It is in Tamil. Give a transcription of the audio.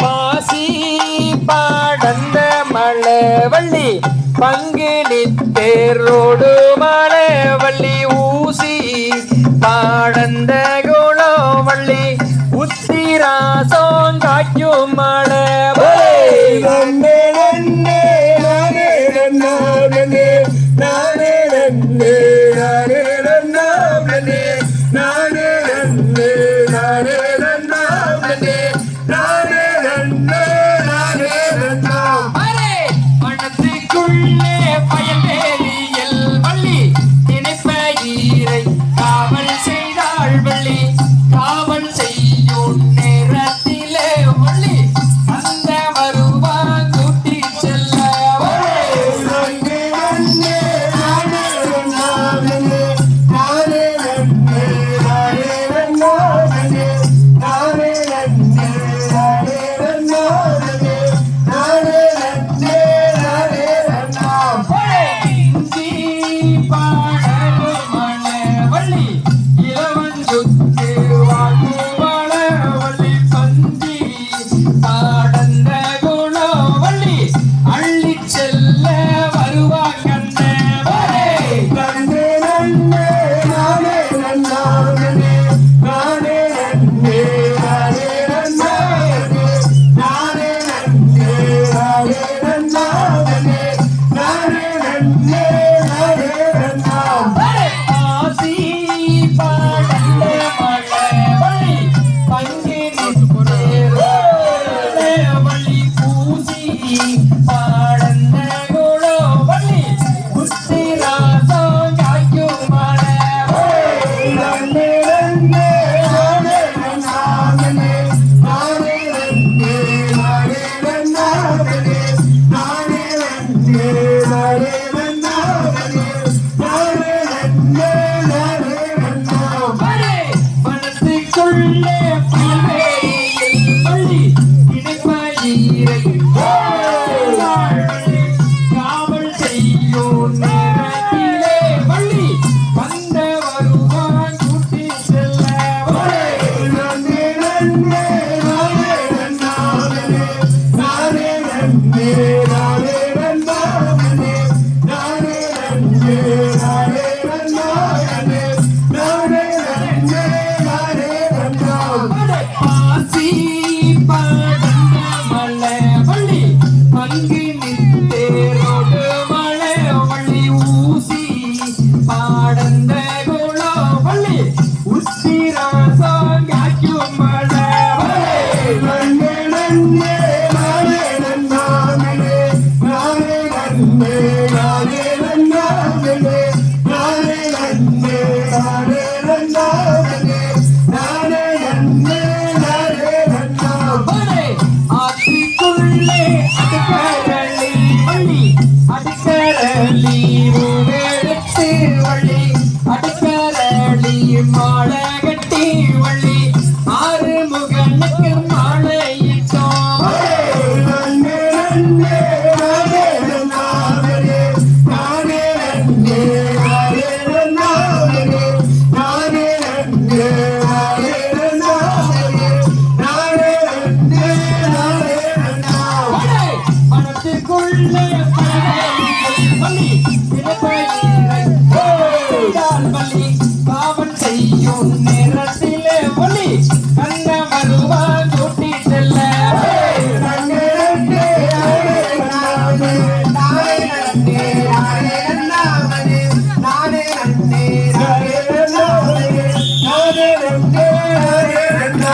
பாசி பாடந்த மழவள்ளி பங்கினி தேரோடு மழவள்ளி ஊசி பாடந்த குணவள்ளி உத்திரா சோங்காயும் மழவள்ளி நானே there. லீவுகெடுத்து வள்ளி அடுக்கல நீ மாட கட்டி வள்ளி ஆறு முகனுக்கு மாலையிட்டோம் Yeah. Yeah.